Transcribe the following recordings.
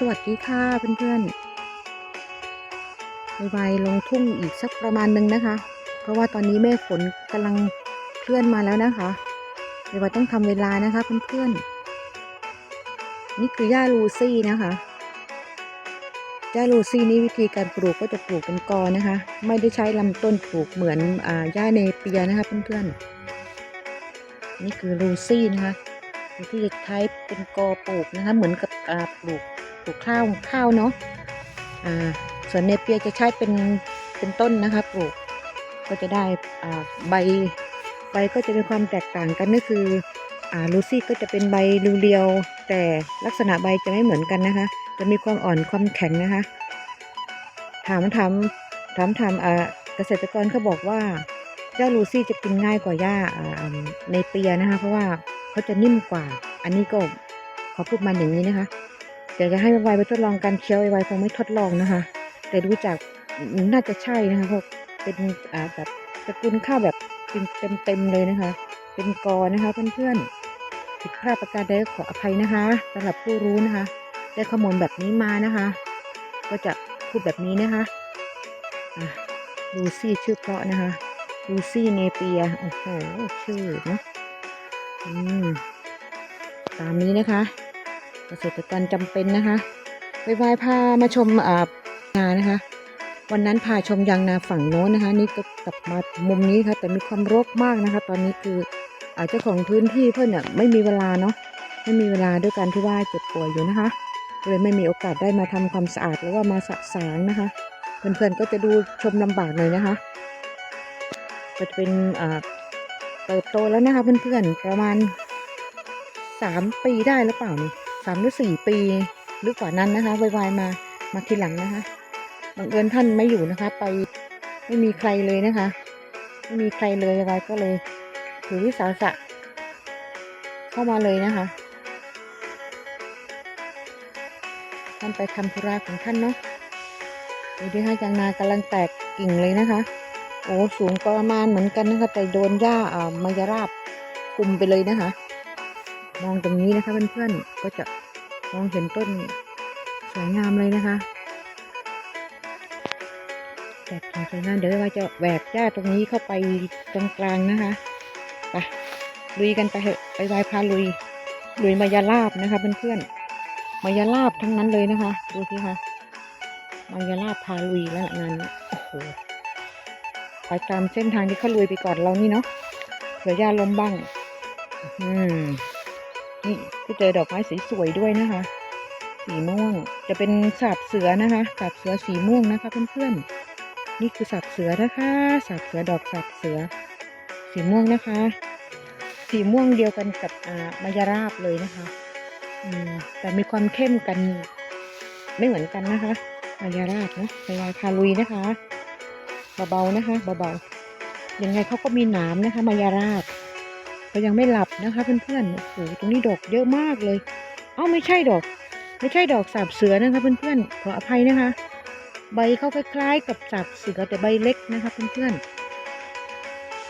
สวัสดีค่ะเพื่อนๆไวๆลงทุ่งอีกสักประมาณหนึ่งนะคะ เพราะว่าตอนนี้เมฆฝนกำลังเคลื่อนมาแล้วนะคะไวๆต้องทำเวลานะคะเพื่อนๆนี่คือหญ้าลูซี่นะคะหญ้าลูซี่นี่วิธีการปลูกก็จะปลูกเป็นกอนะคะ ไม่ได้ใช้ลำต้นปลูกเหมือนหญ้าเนเปียนะคะเพื่อนๆนี่คือลูซี่นะคะที่จะใช้เป็นกอปลูกนะคะเหมือนกับปลูก ปลูกข้าวข้าวเนาะอ่าส่วนเนเปียจะใช้เป็นเป็นต้นนะคะปลูกก็จะได้อ่าใบใบก็จะมีความแตกต่างกันก็คืออ่าลูซี่ก็จะเป็นใบเรียวๆแต่ลักษณะใบจะไม่เหมือนกันนะคะ จะมีความอ่อนความแข็งนะคะ ถามถามถามถามอ่าเกษตรกรเขาบอกว่าเจ้าลูซี่จะกินง่ายกว่าหญ้าอ่าในเปียนะคะ เพราะว่าเขาจะนิ่มกว่า อันนี้ก็ขอพูดมาอย่างนี้นะคะ เดี๋ยวจะให้ไวไปทดลองการเคี้ยวไวคงไม่ทดลองนะคะ แต่ดูจากน่าจะใช่นะคะเพราะเป็นอ่าแบบตระกูลข้าวแบบเป็นเต็มเลยนะคะ เป็นกอนะคะเพื่อนๆผิดพลาดประการใดก็ขออภัยนะคะสำหรับผู้รู้นะคะ ได้ข้อมูลแบบนี้มานะคะ ก็จะพูดแบบนี้นะคะอะลูซี่ชื่อเพราะนะคะลูซี่เนเปียโอ้โหชื่อเนาะอืมตามนี้นะคะ เกษตรกรจำเป็นนะคะไปไหว้พามาชมอ่านานะคะ วันนั้นพาชมยางนาฝั่งโน้นนะคะ นี่ก็กลับมามุมนี้ค่ะ แต่มีความรกมากนะคะ ตอนนี้คืออาเจ้าของพื้นที่เพื่อนเนี่ยไม่มีเวลาเนาะไม่มีเวลาด้วยการที่ว่าเจ็บป่วยอยู่นะคะเลยไม่มีโอกาสได้มาทำความสะอาดหรือว่ามาสะสางนะคะ เพื่อนๆก็จะดูชมลำบากหน่อยนะคะก็จะเป็นเติบโตแล้วนะคะเพื่อนๆประมาณสามปีได้หรือเปล่านี่ สามหรือสี่ปีหรือกว่านั้นนะคะวายๆมามาทีหลังนะคะบังเอิญท่านไม่อยู่นะคะ ไปไม่มีใครเลยนะคะ ไม่มีใครเลยวายก็เลยถือวิสาสะเข้ามาเลยนะคะท่านไปทำธุระของท่านเนาะดูดิค่ะยางนากำลังแตกกิ่งเลยนะคะ โอ้สูงประมาณเหมือนกันนะคะแต่โดนหญ้าอ่ามายราบคุมไปเลยนะคะ มองตรงนี้นะคะเพื่อนๆก็จะ มองเห็นต้นสวยงามเลยนะคะแตกกิ่งสวยงามเดี๋ยวว่าจะแหวกหญ้าตรงนี้เข้าไปตรงกลางนะคะไปลุยกันไปเถอะไปไหว้พาลุยลุยมายาลาบนะคะเพื่อนๆมายาลาบทั้งนั้นเลยนะคะดูสิคะมายาลาบพาลุยแล้วงานโอ้โหไปตามเส้นทางที่เขาลุยไปก่อนเรานี่เนาะเผื่อย่าล้มบ้าง อืมนี่ ก็เจอดอกไม้สีสวยด้วยนะคะ สีม่วงจะเป็นสาบเสือนะคะสาบเสือสีม่วงนะคะเพื่อนๆนี่คือสาบเสือนะคะสาบเสือดอกสาบเสือ สีม่วงนะคะ สีม่วงเดียวกันกับอ่ามายาราบเลยนะคะอืมแต่มีความเข้มกันไม่เหมือนกันนะคะมายาราบนะพยาคาลุยนะคะเบาๆนะคะเบาๆยังไงเขาก็มีหนามนะคะมายาราบ เขายังไม่หลับนะคะเพื่อนๆโอ้โหตรงนี้ดอกเยอะมากเลย เอ้าไม่ใช่ดอก ไม่ใช่ดอกสาบเสือนะคะเพื่อนๆขออภัยนะคะ ใบเขาคล้ายๆกับสาบเสือแต่ใบเล็กนะคะเพื่อน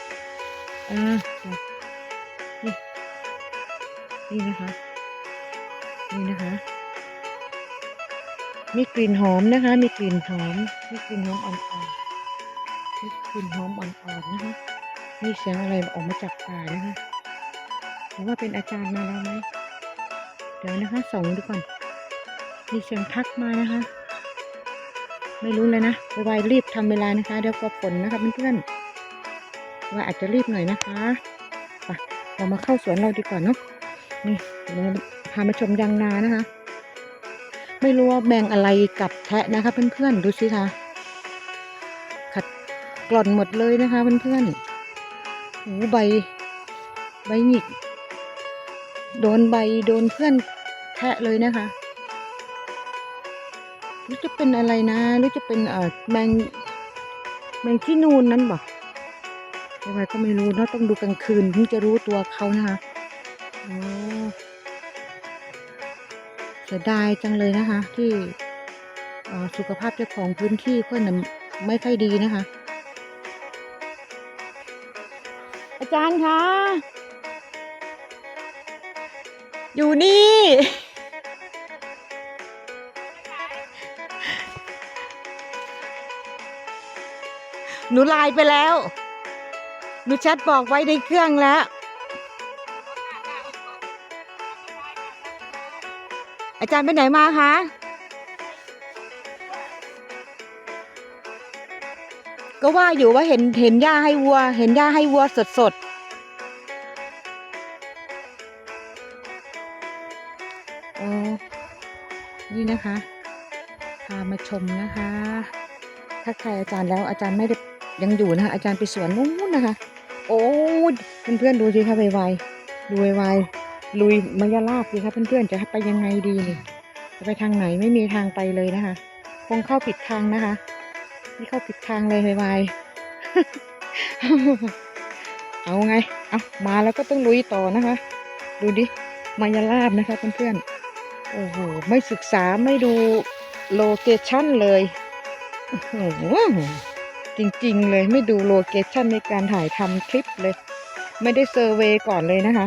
ๆอ่านี่นี่นะคะนี่นะคะมีกลิ่นหอมนะคะ มีกลิ่นหอม มีกลิ่นหอมอ่อนๆมีกลิ่นหอมอ่อนๆนะคะ มีเสียงอะไรออกมาจากป่านะคะ หรือว่าเป็นอาจารย์มาแล้วไหมเดี๋ยวนะคะส่องดูก่อนมีเสียงทักมานะคะ ไม่รู้เลยนะไวๆรีบทำเวลานะคะ เดี๋ยวก็ฝนนะคะเพื่อนๆว่าอาจจะรีบหน่อยนะคะไปเรามาเข้าสวนเราดีกว่าเนาะนี่เราพามาชมยางนานะคะ ไม่รู้ว่าแมงอะไรกับแทะนะคะ เพื่อนๆดูสิคะขัดกร่อนหมดเลยนะคะ เพื่อนๆโอ้ใบใบหงิก โดนใบโดนเพื่อนแทะเลยนะคะรือจะเป็นอะไรนะรือจะเป็นเอ่อแมงแมงที่นูนนั้นบอกยังไงก็ไม่รู้เนะต้องดูกลางคืนถึงจะรู้ตัวเขานะคะโอ้เสียดายจังเลยนะคะ ที่สุขภาพเจ้าของพื้นที่เพื่อนไม่ค่อยดีนะคะ อาจารย์คะ อยู่นี่ หนูไลน์ไปแล้ว หนูแชทบอกไว้ในเครื่องแล้ว อาจารย์ไปไหนมาคะก็ว่าอยู่ว่าเห็นเห็นหญ้าให้วัว เห็นหญ้าให้วัวสดๆ นี่นะคะ พามาชมนะคะ ถ้าใครอาจารย์แล้วอาจารย์ไม่ได้ยังอยู่นะคะ อาจารย์ไปสวนนู้นนะคะ โอ้ยเพื่อนๆดูสิคะไวๆดูไวๆลุยมายาลาบสิคะเพื่อนๆจะไปยังไงดีนี่จะไปทางไหนไม่มีทางไปเลยนะคะ คงเข้าผิดทางนะคะนี่เข้าผิดทางเลยไวๆเอาไง เอามาแล้วก็ต้องลุยต่อนะคะ ดูดิมายาลาบนะคะเพื่อนๆ โอ้โห ไม่ศึกษาไม่ดูโลเคชั่นเลย โอ้โห จริงๆเลยไม่ดูโลเคชั่นในการถ่ายทำคลิปเลย ไม่ได้เซอร์เวยก่อนเลยนะคะ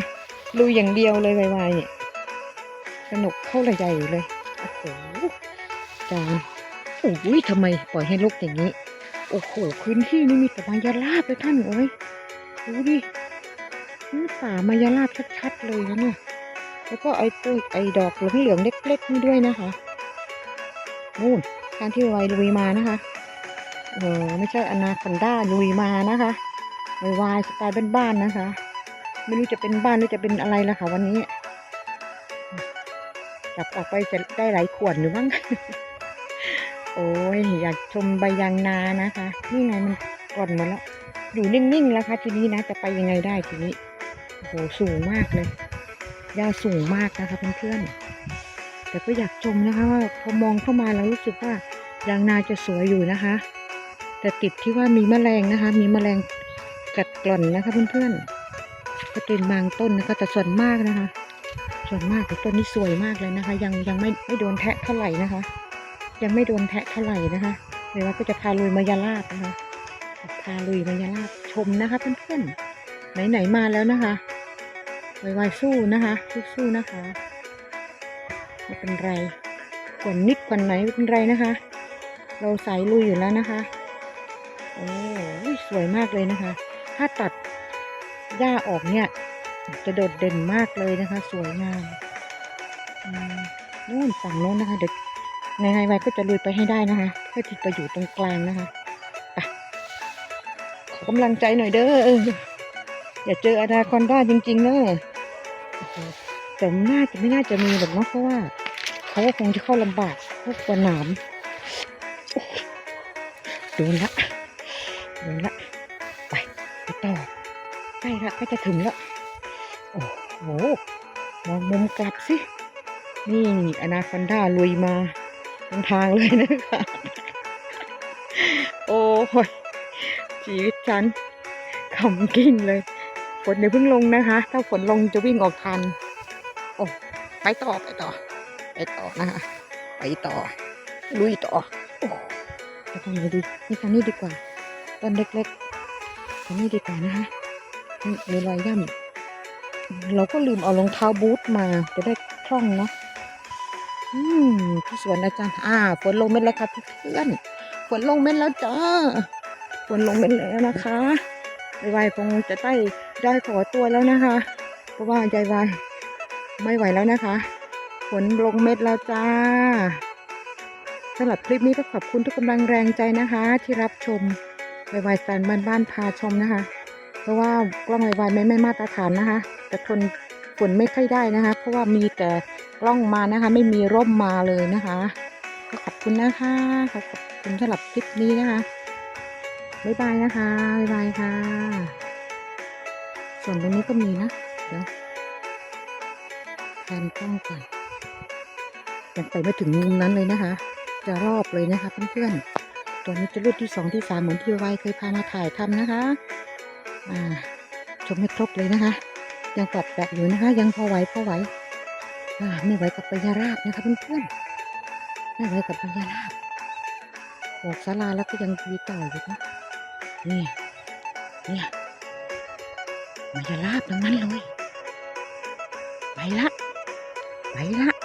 ลุยอย่างเดียวเลยไวๆเนี่ยสนุกเข้าระใหญ่เลย โอ้โหจานโอ้ยทำไมปล่อยให้ลุกอย่างนี้ โอ้โห พื้นที่นี่มีแต่มายาลาบเลยท่านเอ้ย ดูดินี่ป่ามายาลาบชัดๆเลยนะเนี่ย แล้วก็ไอ้ต้นไอ้ดอกเหลืองๆเล็กๆนี่ด้วยนะคะนู่นทางที่ไวลุยมานะคะเออไม่ใช่อนาคอนด้าลุยมานะคะไววายสไตล์บ้านๆนะคะ ไม่รู้จะเป็นบ้านหรือจะเป็นอะไรละค่ะ วันนี้จับออกไปจะได้หลายขวดหรือมั้งโอ้ยอยากชมใบยางนานะคะ นี่ไงมันก่อนหมาแล้วอยู่นิ่งๆแล้วค่ะทีนี้นะ จะไปยังไงได้ทีนี้โอ้โหสูงมากเลย ญ้าสูงมากนะคะเพื่อนๆแต่ก็อยากชมนะคะว่าพอมองเข้ามาแล้วรู้สึกว่ายางนาจะสวยอยู่นะคะ แต่ติดที่ว่ามีแมลงนะคะ มีแมลงกัดกร่อนนะคะเพื่อนๆก็เป็นบางต้นนะคะแต่ส่วนมากนะคะ ส่วนมากต้นนี้สวยมากเลยนะคะ ยังยังไม่ไม่โดนแทะเท่าไหร่นะคะ ยังไม่โดนแทะเท่าไหร่นะคะเดี๋ยวเราก็จะพาลุยมายาลาบนะคะพาลุยมายาลาบชมนะคะเพื่อนๆไหนๆมาแล้วนะคะ ไวๆสู้นะคะสู้ๆนะคะไม่เป็นไรขวนนิดขวนไหนไม่เป็นไรนะคะ เราสายลุยอยู่แล้วนะคะโอ้สวยมากเลยนะคะ ถ้าตัดหญ้าออกเนี่ย จะโดดเด่นมากเลยนะคะ สวยงามนู่นฝั่งโน้นนะคะเดี๋ยวในไฮไวก็จะลุยไปให้ได้นะคะ เพื่อที่จะอยู่ตรงกลางนะคะขอกำลังใจหน่อยเด้ออย่าเจออนาคอนด้าจริงๆเด้อโอ้โห แต่น่าจะไม่น่าจะมีหรอกเนาะเพราะว่าเขาก็คงจะเข้าลำบากพวกกระหนามโดนละโดนละไปไปต่อใกล้ละก็จะถึงละโอ้โหมองมุมกลับสินี่อนาคอนด้าลุยมาตรงทางเลยนะคะโอ้ยชีวิตฉันขำกิ้งเลย นเดี๋ยเพิ่งลงนะคะ ถ้าฝนลงจะวิ่งออกทัน โอ้ไปต่อไปต่อ ไปต่อนะคะไปต่อ ลุยต่อ โอ้จะทำยังไงดีนี่ทางนี้ดีกว่าต้นเล็กๆทางนี้ดีกว่านะคะนี่มีรอยย่ำเราก็ลืมเอารองเท้าบูทมาจะได้คล่องเนาะอืมที่สวนอาจารย์ อ่าฝนลงเม็ดแล้วครับเพื่อนฝนลงเม็ดแล้วจ้าฝนลงเม็ดแล้วนะคะ ยายวายคงจะได้ได้ขอตัวแล้วนะคะ เพราะว่ายายวายไม่ไหวแล้วนะคะ ฝนลงเม็ดแล้วจ้าสำหรับคลิปนี้ก็ขอบคุณทุกกำลังแรงใจนะคะ ที่รับชมยายวายสันบ้านบ้านพาชมนะคะ เพราะว่ากล้องยายวายไม่ไม่มาตรฐานนะคะ แต่ทนฝนไม่ค่อยได้นะคะ เพราะว่ามีแต่กล้องมานะคะ ไม่มีร่มมาเลยนะคะ ก็ขอบคุณนะคะขอบคุณสำหรับคลิปนี้นะคะ บ๊ายบายนะคะ บ๊ายบายค่ะ ส่วนตรงนี้ก็มีนะ เดี๋ยวแทนกล้องก่อนยังไปไม่ถึงมุมนั้นเลยนะคะ จะรอบเลยนะคะเพื่อนๆ ตัวนี้จะรุ่นที่สองที่สามเหมือนที่ไวเคยพามาถ่ายทำนะคะ อ่า ชมให้ครบเลยนะคะ ยังกลับแบบอยู่นะคะ ยังพอไหวพอไหว อ่า ไม่ไหวกับปยาราบนะคะเพื่อนๆ ไม่ไหวกับปยาราบออกศาลาแล้วก็ยังมีต่ออยู่นะ นี่เนี่ยมันจะลาบทั้งนั้นเลย ไปละ ไปละ